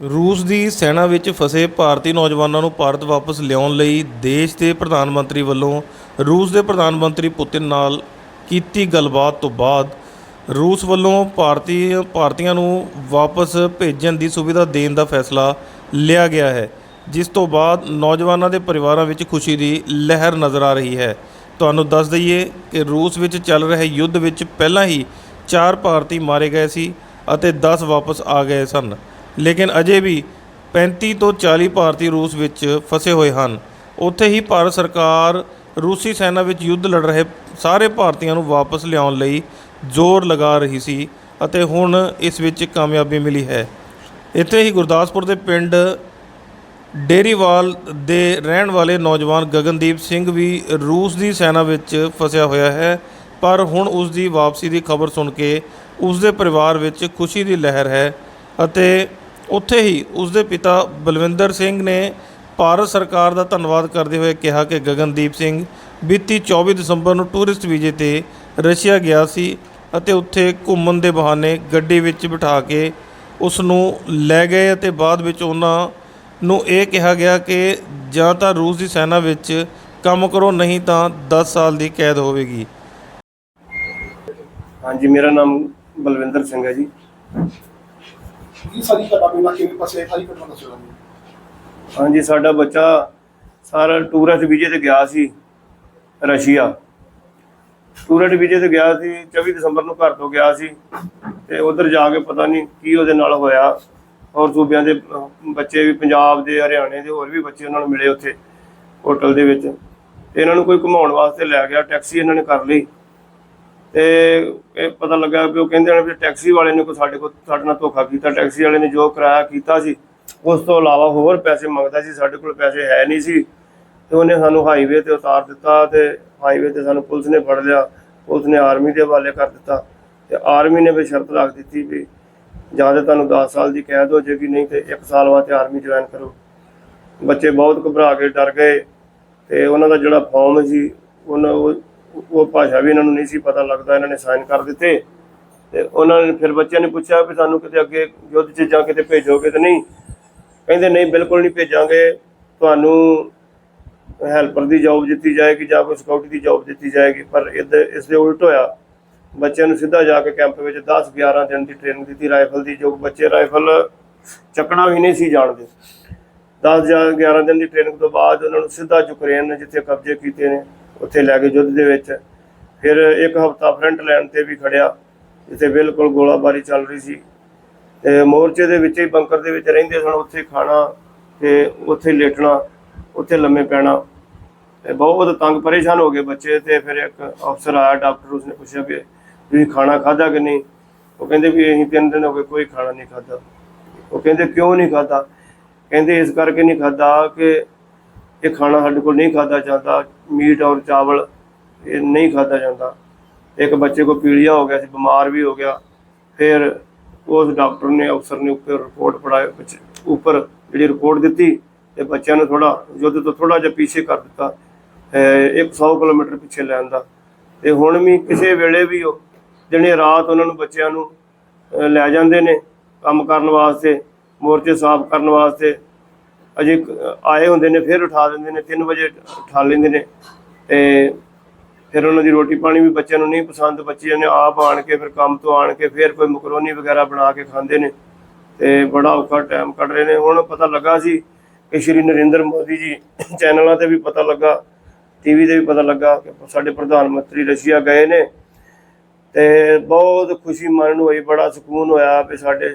ਰੂਸ ਦੀ ਸੈਨਾ ਵਿੱਚ ਫਸੇ ਭਾਰਤੀ ਨੌਜਵਾਨਾਂ ਨੂੰ ਭਾਰਤ ਵਾਪਸ ਲਿਆਉਣ ਲਈ ਦੇਸ਼ ਦੇ ਪ੍ਰਧਾਨ ਮੰਤਰੀ ਵੱਲੋਂ ਰੂਸ ਦੇ ਪ੍ਰਧਾਨ ਮੰਤਰੀ ਪੁਤਿਨ ਨਾਲ ਕੀਤੀ ਗੱਲਬਾਤ ਤੋਂ ਬਾਅਦ ਰੂਸ ਵੱਲੋਂ ਭਾਰਤੀ, ਭਾਰਤੀਆਂ ਨੂੰ ਵਾਪਸ ਭੇਜਣ ਦੀ ਸੁਵਿਧਾ ਦੇਣ ਦਾ ਫੈਸਲਾ ਲਿਆ ਗਿਆ ਹੈ, ਜਿਸ ਤੋਂ ਬਾਅਦ ਨੌਜਵਾਨਾਂ ਦੇ ਪਰਿਵਾਰਾਂ ਵਿੱਚ ਖੁਸ਼ੀ ਦੀ ਲਹਿਰ ਨਜ਼ਰ ਆ ਰਹੀ ਹੈ। ਤੁਹਾਨੂੰ ਦੱਸ ਦਈਏ ਕਿ ਰੂਸ ਵਿੱਚ ਚੱਲ ਰਹੇ ਯੁੱਧ ਵਿੱਚ ਪਹਿਲਾਂ ਹੀ 4 ਭਾਰਤੀ ਮਾਰੇ ਗਏ ਸੀ ਅਤੇ 10 ਵਾਪਸ ਆ ਗਏ ਸਨ। ਲੇਕਿਨ ਅਜੇ ਵੀ 35 ਤੋਂ 40 ਭਾਰਤੀ ਰੂਸ ਵਿੱਚ ਫਸੇ ਹੋਏ ਹਨ। ਉੱਥੇ ਹੀ ਭਾਰਤ ਸਰਕਾਰ ਰੂਸੀ ਸੈਨਾ ਵਿੱਚ ਯੁੱਧ ਲੜ ਰਹੇ ਸਾਰੇ ਭਾਰਤੀਆਂ ਨੂੰ ਵਾਪਸ ਲਿਆਉਣ ਲਈ ਜ਼ੋਰ ਲਗਾ ਰਹੀ ਸੀ ਅਤੇ ਹੁਣ ਇਸ ਵਿੱਚ ਕਾਮਯਾਬੀ ਮਿਲੀ ਹੈ। ਇੱਥੇ ਹੀ ਗੁਰਦਾਸਪੁਰ ਦੇ ਪਿੰਡ ਡੇਰੀਵਾਲ ਦੇ ਰਹਿਣ ਵਾਲੇ ਨੌਜਵਾਨ ਗਗਨਦੀਪ ਸਿੰਘ ਵੀ ਰੂਸ ਦੀ ਸੈਨਾ ਵਿੱਚ ਫਸਿਆ ਹੋਇਆ ਹੈ, ਪਰ ਹੁਣ ਉਸ ਦੀ ਵਾਪਸੀ ਦੀ ਖਬਰ ਸੁਣ ਕੇ ਉਸ ਦੇ ਪਰਿਵਾਰ ਵਿੱਚ ਖੁਸ਼ੀ ਦੀ ਲਹਿਰ ਹੈ ਅਤੇ ਉੱਥੇ ਹੀ ਉਸ ਦੇ ਪਿਤਾ ਬਲਵਿੰਦਰ ਸਿੰਘ ਨੇ ਭਾਰਤ ਸਰਕਾਰ ਦਾ ਧੰਨਵਾਦ ਕਰਦੇ ਹੋਏ ਕਿਹਾ ਕਿ ਗਗਨਦੀਪ ਸਿੰਘ ਬੀਤੀ 24 ਦਸੰਬਰ ਨੂੰ ਟੂਰਿਸਟ ਵੀਜ਼ੇ ਤੇ ਰਸ਼ੀਆ ਗਿਆ ਸੀ ਅਤੇ ਉੱਥੇ ਘੁੰਮਣ ਦੇ ਬਹਾਨੇ ਗੱਡੀ ਵਿੱਚ ਬਿਠਾ ਕੇ ਉਸ ਨੂੰ ਲੈ ਗਏ ਅਤੇ ਬਾਅਦ ਵਿੱਚ ਉਹਨਾਂ ਨੂੰ ਇਹ ਕਿਹਾ ਗਿਆ ਕਿ ਜਾਂ ਤਾਂ ਰੂਸ ਦੀ ਸੈਨਾ ਵਿੱਚ ਕੰਮ ਕਰੋ, ਨਹੀਂ ਤਾਂ 10 ਸਾਲ ਦੀ ਕੈਦ ਹੋਵੇਗੀ। ਹਾਂਜੀ, ਮੇਰਾ ਨਾਮ ਬਲਵਿੰਦਰ ਸਿੰਘ ਹੈ ਜੀ। ਕੀ ਸਾਰੀ ਘਟਨਾ ਬਿਨਾ ਕਿਵੇਂ ਪਸੇ ਸਾਰੀ ਘਟਨਾ ਦੱਸੋ ਜੀ ਹਾਂਜੀ ਸਾਡਾ ਬੱਚਾ ਸਾਰਾ ਟੂਰਿਸਟ ਵੀਜ਼ੇ ਤੇ ਗਿਆ ਸੀ ਰਸ਼ੀਆ। ਟੂਰਿਸਟ ਵੀਜ਼ੇ ਤੇ ਗਿਆ ਸੀ 24 ਦਸੰਬਰ ਨੂੰ ਘਰ ਤੋਂ ਗਿਆ ਸੀ ਤੇ ਉਧਰ ਜਾ ਕੇ ਪਤਾ ਨਹੀਂ ਕੀ ਉਹਦੇ ਨਾਲ ਹੋਇਆ। ਔਰ ਸੂਬਿਆਂ ਦੇ ਅਹ, ਬੱਚੇ ਵੀ ਪੰਜਾਬ ਦੇ ਹਰਿਆਣੇ ਦੇ ਹੋਰ ਵੀ ਬੱਚੇ ਉਹਨਾਂ ਨੂੰ ਮਿਲੇ ਉੱਥੇ ਹੋਟਲ ਦੇ ਵਿੱਚ। ਤੇ ਇਹਨਾਂ ਨੂੰ ਕੋਈ ਘੁਮਾਉਣ ਵਾਸਤੇ ਲੈ ਗਿਆ ਟੈਕਸੀ ਇਹਨਾਂ ਨੇ ਕਰ ਲਈ। ਤੇ ਇਹ ਪਤਾ ਲੱਗਾ ਕਿ ਉਹ ਕਹਿੰਦੇ ਨੇ ਵੀ ਟੈਕਸੀ ਵਾਲੇ ਨੇ ਕੋਈ ਸਾਡੇ ਕੋਲ ਸਾਡੇ ਨਾਲ ਧੋਖਾ ਕੀਤਾ, ਟੈਕਸੀ ਵਾਲੇ ਨੇ ਜੋ ਕਿਰਾਇਆ ਕੀਤਾ ਸੀ, ਉਸ ਤੋਂ ਇਲਾਵਾ ਹੋਰ ਪੈਸੇ ਮੰਗਦਾ ਸੀ, ਸਾਡੇ ਕੋਲ ਪੈਸੇ ਹੈ ਨਹੀਂ ਸੀ। ਤੇ ਉਹਨੇ ਸਾਨੂੰ ਹਾਈਵੇ ਤੇ ਉਤਾਰ ਦਿੱਤਾ ਤੇ ਹਾਈਵੇ ਤੇ ਸਾਨੂੰ ਪੁਲਿਸ ਨੇ ਫੜ ਲਿਆ, ਪੁਲਿਸ ਨੇ ਆਰਮੀ ਦੇ ਹਵਾਲੇ ਕਰ ਦਿੱਤਾ। ਤੇ ਆਰਮੀ ਨੇ ਵੀ ਸ਼ਰਤ ਰੱਖ ਦਿੱਤੀ ਵੀ ਜਾਂ ਤਾਂ ਤੁਹਾਨੂੰ 10 ਸਾਲ ਦੀ ਕੈਦ ਹੋ ਜਾਏਗੀ, ਨਹੀਂ ਤੇ 1 ਸਾਲ ਬਾਅਦ ਆਰਮੀ ਜੁਆਇਨ ਕਰੋ। ਬੱਚੇ ਬਹੁਤ ਘਬਰਾ ਕੇ ਡਰ ਗਏ ਤੇ ਉਹਨਾਂ ਦਾ ਜਿਹੜਾ ਫਾਰਮ ਸੀ, ਉਹਨਾਂ ਉਹ ਭਾਸ਼ਾ ਵੀ ਇਹਨਾਂ ਨੂੰ ਨਹੀਂ ਸੀ ਪਤਾ ਲੱਗਦਾ, ਇਹਨਾਂ ਨੇ ਸਾਈਨ ਕਰ ਦਿੱਤੇ। ਤੇ ਉਹਨਾਂ ਨੇ ਫਿਰ ਬੱਚਿਆਂ ਨੇ ਪੁੱਛਿਆ ਵੀ ਸਾਨੂੰ ਕਿਤੇ ਅੱਗੇ ਯੁੱਧ ਚੀਜ਼ਾਂ ਕਿਤੇ ਭੇਜੋਗੇ ਤੇ ਨਹੀਂ। ਕਹਿੰਦੇ, ਨਹੀਂ, ਬਿਲਕੁਲ ਨਹੀਂ ਭੇਜਾਂਗੇ। ਤੁਹਾਨੂੰ ਹੈਲਪਰ ਦੀ ਜੌਬ ਦਿੱਤੀ ਜਾਏਗੀ ਜਾਂ ਕੋਈ ਸਿਕਿਉਰਿਟੀ ਦੀ ਜੌਬ ਦਿੱਤੀ ਜਾਏਗੀ। ਪਰ ਇਹਦੇ ਇਸ ਦੇ ਉਲਟ ਹੋਇਆ। ਬੱਚਿਆਂ ਨੂੰ ਸਿੱਧਾ ਜਾ ਕੇ ਕੈਂਪ ਵਿੱਚ 10 11 ਦਿਨ ਦੀ ਟ੍ਰੇਨਿੰਗ ਦਿੱਤੀ ਰਾਈਫਲ ਦੀ, ਜੋ ਬੱਚੇ ਰਾਈਫਲ ਚੱਕਣਾ ਵੀ ਨਹੀਂ ਸੀ ਜਾਣਦੇ। 10 ਜਾਂ 11 ਦਿਨ ਦੀ ਟ੍ਰੇਨਿੰਗ ਤੋਂ ਬਾਅਦ ਉਹਨਾਂ ਨੂੰ ਸਿੱਧਾ ਯੂਕਰੇਨ ਨੇ ਜਿੱਥੇ ਕਬਜ਼ੇ ਕੀਤੇ ਨੇ ਉੱਥੇ ਲੈ ਕੇ ਯੁੱਧ ਦੇ ਵਿੱਚ। ਫਿਰ ਇੱਕ ਹਫਤਾ ਫਰੰਟ ਲਾਈਨ ਤੇ ਵੀ ਖੜਿਆ, ਜਿੱਥੇ ਬਿਲਕੁਲ ਗੋਲਾਬਾਰੀ ਚੱਲ ਰਹੀ ਸੀ। ਤੇ ਮੋਰਚੇ ਦੇ ਵਿੱਚ ਹੀ ਬੰਕਰ ਦੇ ਵਿੱਚ ਰਹਿੰਦੇ ਸਨ, ਉੱਥੇ ਖਾਣਾ ਤੇ ਉੱਥੇ ਲੇਟਣਾ, ਉੱਥੇ ਲੰਮੇ ਪੈਣਾ। ਤੇ ਬਹੁਤ ਤੰਗ ਪਰੇਸ਼ਾਨ ਹੋ ਗਏ ਬੱਚੇ ਤੇ ਫਿਰ ਇੱਕ ਅਫਸਰ ਆਇਆ ਡਾਕਟਰ ਉਸਨੇ ਪੁੱਛਿਆ ਕਿ ਤੁਸੀਂ ਖਾਣਾ ਖਾਧਾ ਕਿ ਨਹੀਂ? ਉਹ ਕਹਿੰਦੇ ਵੀ ਅਸੀਂ ਤਿੰਨ ਦਿਨ ਹੋ ਗਏ ਕੋਈ ਖਾਣਾ ਨਹੀਂ ਖਾਧਾ। ਉਹ ਕਹਿੰਦੇ, ਕਿਉਂ ਨਹੀਂ ਖਾਧਾ? ਕਹਿੰਦੇ, ਇਸ ਕਰਕੇ ਨਹੀਂ ਖਾਧਾ ਕਿ ਇਹ ਖਾਣਾ ਸਾਡੇ ਕੋਲ ਨਹੀਂ ਖਾਧਾ ਜਾਂਦਾ, ਮੀਟ ਔਰ ਚਾਵਲ ਇਹ ਨਹੀਂ ਖਾਧਾ ਜਾਂਦਾ। ਇੱਕ ਬੱਚੇ ਕੋ ਪੀਲੀਆ ਹੋ ਗਿਆ ਸੀ, ਬਿਮਾਰ ਵੀ ਹੋ ਗਿਆ। ਫਿਰ ਉਸ ਡਾਕਟਰ ਨੇ, ਅਫਸਰ ਨੇ ਉੱਪਰ ਰਿਪੋਰਟ ਪੜਾਇਆ ਉੱਪਰ ਜਿਹੜੀ ਰਿਪੋਰਟ ਦਿੱਤੀ ਤੇ ਬੱਚਿਆਂ ਨੂੰ ਥੋੜਾ ਯੁੱਧ ਤੋਂ ਥੋੜਾ ਜਿਹਾ ਪਿੱਛੇ ਕਰ ਦਿੱਤਾ, ਅਹ 100 ਕਿਲੋਮੀਟਰ ਪਿੱਛੇ ਲੈਣ ਦਾ ਤੇ ਹੁਣ ਵੀ ਕਿਸੇ ਵੇਲੇ ਵੀ ਉਹ ਦਿਨੇ ਰਾਤ ਉਹਨਾਂ ਨੂੰ ਬੱਚਿਆਂ ਨੂੰ ਲੈ ਜਾਂਦੇ ਨੇ ਕੰਮ ਕਰਨ ਵਾਸਤੇ, ਮੋਰਚੇ ਸਾਫ਼ ਕਰਨ ਵਾਸਤੇ। ਅਜੇ ਆਏ ਹੁੰਦੇ ਨੇ, ਫਿਰ ਉਠਾ ਦਿੰਦੇ ਨੇ 3 ਵਜੇ ਉਠਾ ਲੈਂਦੇ ਨੇ ਤੇ ਫਿਰ ਉਹਨਾਂ ਦੀ ਰੋਟੀ ਪਾਣੀ ਵੀ ਬੱਚਿਆਂ ਨੂੰ ਨਹੀਂ ਪਸੰਦ ਬੱਚਿਆਂ ਨੇ ਆਪ ਆਣ ਕੇ ਫਿਰ ਕੰਮ ਤੋਂ ਆਣ ਕੇ ਫਿਰ ਕੋਈ ਮਕਰੋਨੀ ਵਗੈਰਾ ਬਣਾ ਕੇ ਖਾਂਦੇ ਨੇ ਤੇ ਬੜਾ ਔਖਾ ਟਾਈਮ ਕੱਢ ਰਹੇ ਨੇ। ਹੁਣ ਪਤਾ ਲੱਗਾ ਸੀ ਕਿ ਸ਼੍ਰੀ ਨਰਿੰਦਰ ਮੋਦੀ ਜੀ ਚੈਨਲਾਂ ਤੇ ਵੀ ਪਤਾ ਲੱਗਾ ਟੀਵੀ ਤੇ ਵੀ ਪਤਾ ਲੱਗਾ ਕਿ ਸਾਡੇ ਪ੍ਰਧਾਨ ਮੰਤਰੀ ਰਸ਼ੀਆ ਗਏ ਨੇ ਤੇ ਬਹੁਤ ਖੁਸ਼ੀ ਮਨ ਨੂੰ ਹੋਈ, ਬੜਾ ਸਕੂਨ ਹੋਇਆ ਵੀ ਸਾਡੇ